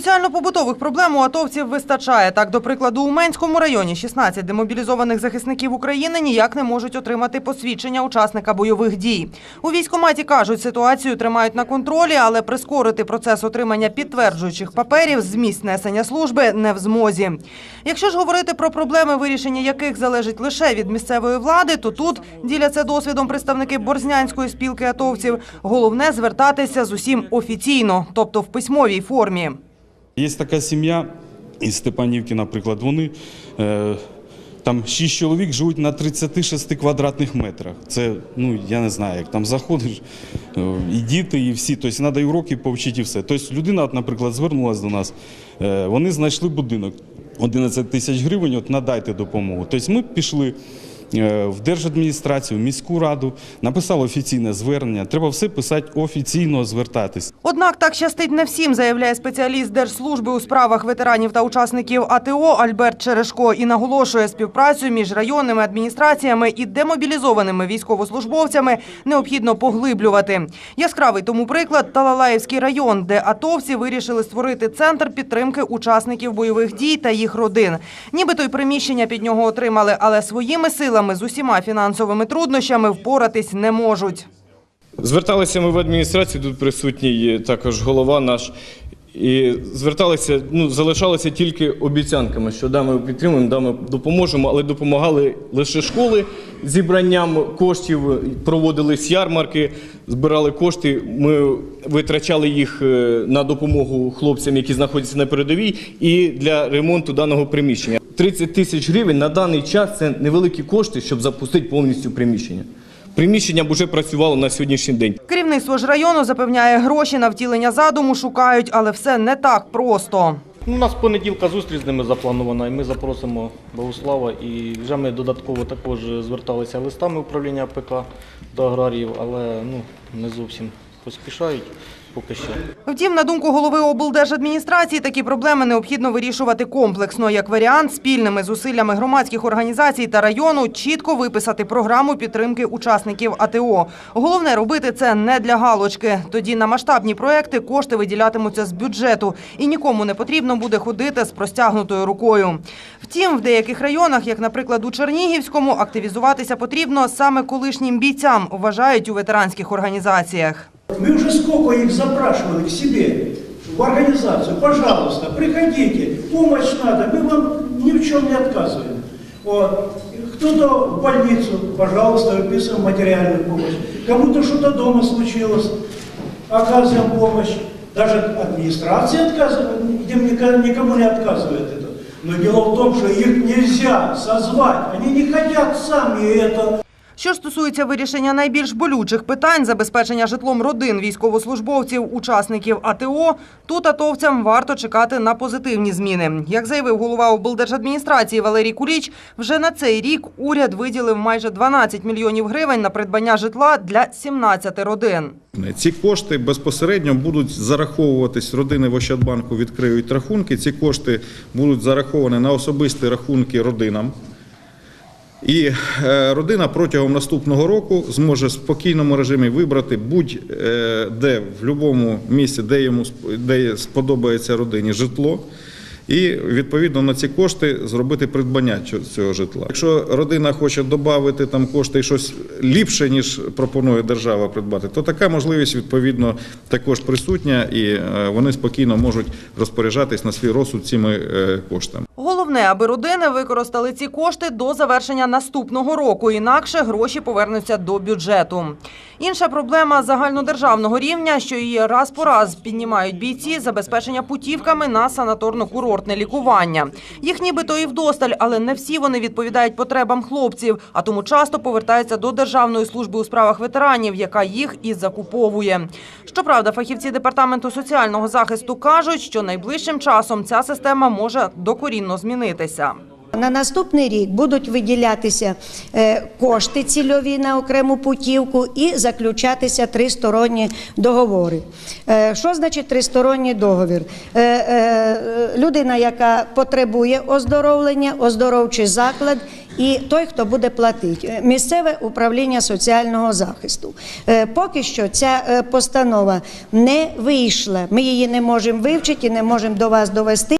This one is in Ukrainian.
Соціально-побутових проблем у атовців вистачає. Так, до прикладу, у Менському районі 16 демобілізованих захисників України ніяк не можуть отримати посвідчення учасника бойових дій. У військкоматі кажуть, ситуацію тримають на контролі, але прискорити процес отримання підтверджуючих паперів з місць несення служби не в змозі. Якщо ж говорити про проблеми, вирішення яких залежить лише від місцевої влади, то тут діляться досвідом представники Борзнянської спілки атовців. Головне звертатися з усім офіційно, тобто в письмовій формі. Є така сім'я із Степанівки, наприклад, вони е, там шість чоловік живуть на 36 квадратних метрах. Це, ну я не знаю, як там заходиш, е, і діти, і всі. Тобто треба і уроки повчити, і все. Тобто людина, наприклад, звернулася до нас, е, вони знайшли будинок 11 тисяч гривень, от надайте допомогу. Тобто ми пішли. Е, В держадміністрацію, в міську раду написали офіційне звернення. Треба все писати офіційно, звертатись. Однак так щастить не всім, заявляє спеціаліст Держслужби у справах ветеранів та учасників АТО Альберт Черешко і наголошує співпрацю між районними адміністраціями і демобілізованими військовослужбовцями необхідно поглиблювати. Яскравий тому приклад Талалаївський район, де атовці вирішили створити центр підтримки учасників бойових дій та їх родин. Нібито й приміщення під нього отримали, але своїми силами з усіма фінансовими труднощами впоратись не можуть. Зверталися ми в адміністрацію, тут присутній також голова наш. І зверталися, ну, залишалися тільки обіцянками, що да, ми підтримуємо, да, ми допоможемо, але допомагали лише школи зібранням коштів, проводились ярмарки, збирали кошти. Ми витрачали їх е, на допомогу хлопцям, які знаходяться на передовій, і для ремонту даного приміщення. 30 тисяч гривень на даний час це невеликі кошти, щоб запустити повністю приміщення. Приміщення б уже працювало на сьогоднішній день. Керівництво ж району запевняє, гроші на втілення задуму шукають, але все не так просто. Ну, У нас понеділка зустріч з ними запланована, і ми запросимо Богослава. І вже ми додатково також зверталися листами управління АПК до аграріїв, але ну, не зовсім поспішають поки що. Втім, на думку голови облдержадміністрації, такі проблеми необхідно вирішувати комплексно. Як варіант, спільними зусиллями громадських організацій та району чітко виписати програму підтримки учасників АТО. Головне робити це не для галочки. Тоді на масштабні проекти кошти виділятимуться з бюджету, і нікому не потрібно буде ходити з простягнутою рукою. Втім, в деяких районах, як, наприклад, у Чернігівському, активізуватися потрібно саме колишнім бійцям, вважають у ветеранських організаціях. Мы уже сколько их запрашивали к себе, в организацию, пожалуйста, приходите, помощь надо, мы вам ни в чем не отказываем. Вот. Кто-то в больницу, пожалуйста, выписываем материальную помощь. Кому-то что-то дома случилось, оказываем помощь. Даже администрация отказывает, им нико- никому не отказывает это. Но дело в том, что их нельзя созвать, они не хотят сами это Що стосується вирішення найбільш болючих питань забезпечення житлом родин військовослужбовців, учасників АТО, тут атовцям варто чекати на позитивні зміни. Як заявив голова облдержадміністрації Валерій Куліч, вже на цей рік уряд виділив майже 12 мільйонів гривень на придбання житла для 17 родин. Ці кошти безпосередньо будуть зараховуватись родини в Ощадбанку, відкриють рахунки. Ці кошти будуть зараховані на особисті рахунки родинам. І е, родина протягом наступного року зможе в спокійному режимі вибрати будь-де в будь-якому місці, де йому де сподобається родині житло. І відповідно на ці кошти зробити придбання цього- житла. Якщо родина хоче додати там кошти і щось ліпше, ніж пропонує держава придбати, то така можливість відповідно також присутня, і е, вони спокійно можуть розпоряджатись на свій розсуд цими е, коштами. Головне, аби родини використали ці кошти до завершення наступного року, інакше гроші повернуться до бюджету. Інша проблема загальнодержавного рівня, що її раз по раз піднімають бійці, забезпечення путівками на санаторно-курортне лікування. Їх нібито і вдосталь, але не всі вони відповідають потребам хлопців, а тому часто повертаються до Державної служби у справах ветеранів, яка їх і закуповує. Щоправда, фахівці департаменту соціального захисту кажуть, що найближчим часом ця система може докорінно змінитися. На наступний рік будуть виділятися е, кошти цільові на окрему путівку і заключатися тристоронні договори. Е, Що значить тристоронній договір? Е, Людина, яка потребує оздоровлення, оздоровчий заклад. І той, хто буде платити, місцеве управління соціального захисту. Поки що ця постанова не вийшла. Ми її не можемо вивчити, не можемо до вас довести.